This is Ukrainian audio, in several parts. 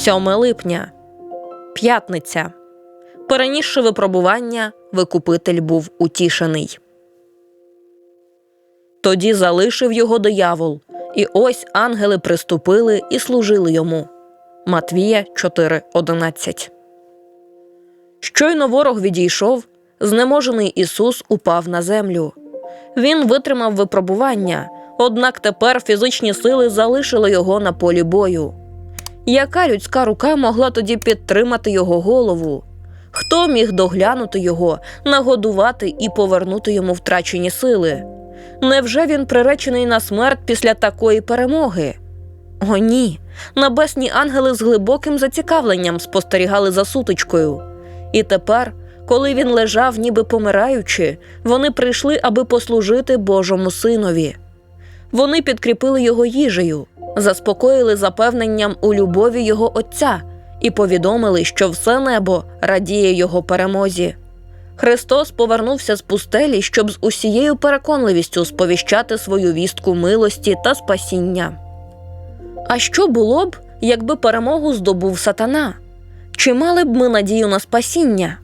7 липня. П'ятниця. Перенісши випробування, викупитель був утішений. Тоді залишив його диявол, і ось ангели приступили і служили йому. Матвія 4.11 Щойно ворог відійшов, знеможений Ісус упав на землю. Він витримав випробування, однак тепер фізичні сили залишили його на полі бою. Яка людська рука могла тоді підтримати його голову? Хто міг доглянути його, нагодувати і повернути йому втрачені сили? Невже він приречений на смерть після такої перемоги? О, ні. Небесні ангели з глибоким зацікавленням спостерігали за сутичкою. І тепер, коли він лежав, ніби помираючи, вони прийшли, аби послужити Божому синові. Вони підкріпили його їжею, заспокоїли запевненням у любові його Отця і повідомили, що все небо радіє його перемозі. Христос повернувся з пустелі, щоб з усією переконливістю сповіщати свою вістку милості та спасіння. А що було б, якби перемогу здобув сатана? Чи мали б ми надію на спасіння?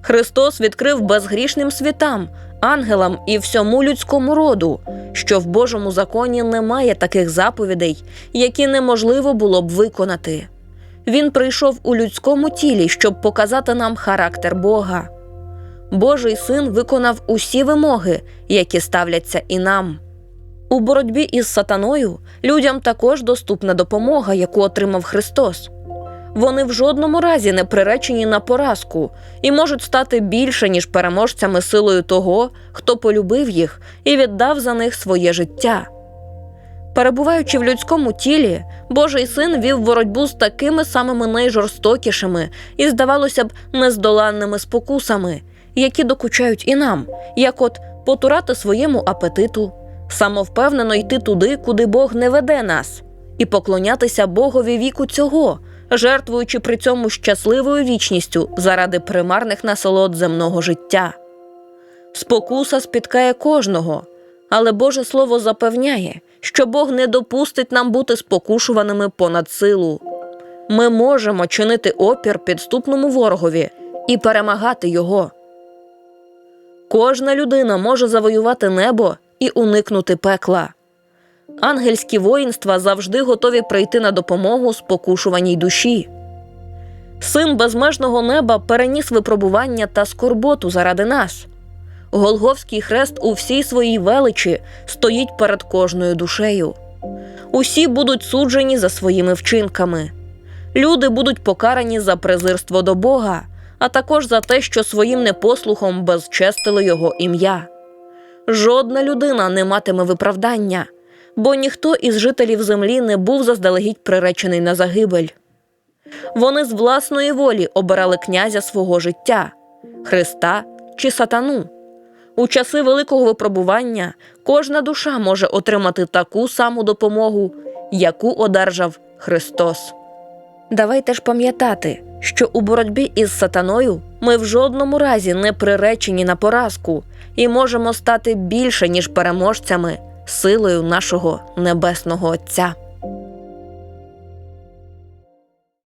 Христос відкрив безгрішним світам, ангелам і всьому людському роду, що в Божому законі немає таких заповідей, які неможливо було б виконати. Він прийшов у людському тілі, щоб показати нам характер Бога. Божий син виконав усі вимоги, які ставляться і нам. У боротьбі із сатаною людям також доступна допомога, яку отримав Христос. Вони в жодному разі не приречені на поразку і можуть стати більше, ніж переможцями силою того, хто полюбив їх і віддав за них своє життя. Перебуваючи в людському тілі, Божий син вів боротьбу з такими самими найжорстокішими і, здавалося б, нездоланними спокусами, які докучають і нам, як от потурати своєму апетиту, самовпевнено йти туди, куди Бог не веде нас, і поклонятися Богові віку цього, жертвуючи при цьому щасливою вічністю заради примарних насолод земного життя. Спокуса спіткає кожного, але Боже Слово запевняє, що Бог не допустить нам бути спокушуваними понад силу. Ми можемо чинити опір підступному ворогові і перемагати його. Кожна людина може завоювати небо і уникнути пекла. Ангельські воїнства завжди готові прийти на допомогу спокушуваній душі. Син безмежного неба переніс випробування та скорботу заради нас. Голговський хрест у всій своїй величі стоїть перед кожною душею. Усі будуть суджені за своїми вчинками. Люди будуть покарані за презирство до Бога, а також за те, що своїм непослухом безчестили його ім'я. Жодна людина не матиме виправдання, бо ніхто із жителів землі не був заздалегідь приречений на загибель. Вони з власної волі обирали князя свого життя Христа чи сатану. У часи великого випробування кожна душа може отримати таку саму допомогу, яку одержав Христос. Давайте ж пам'ятати, що у боротьбі із сатаною ми в жодному разі не приречені на поразку і можемо стати більше, ніж переможцями силою нашого небесного Отця.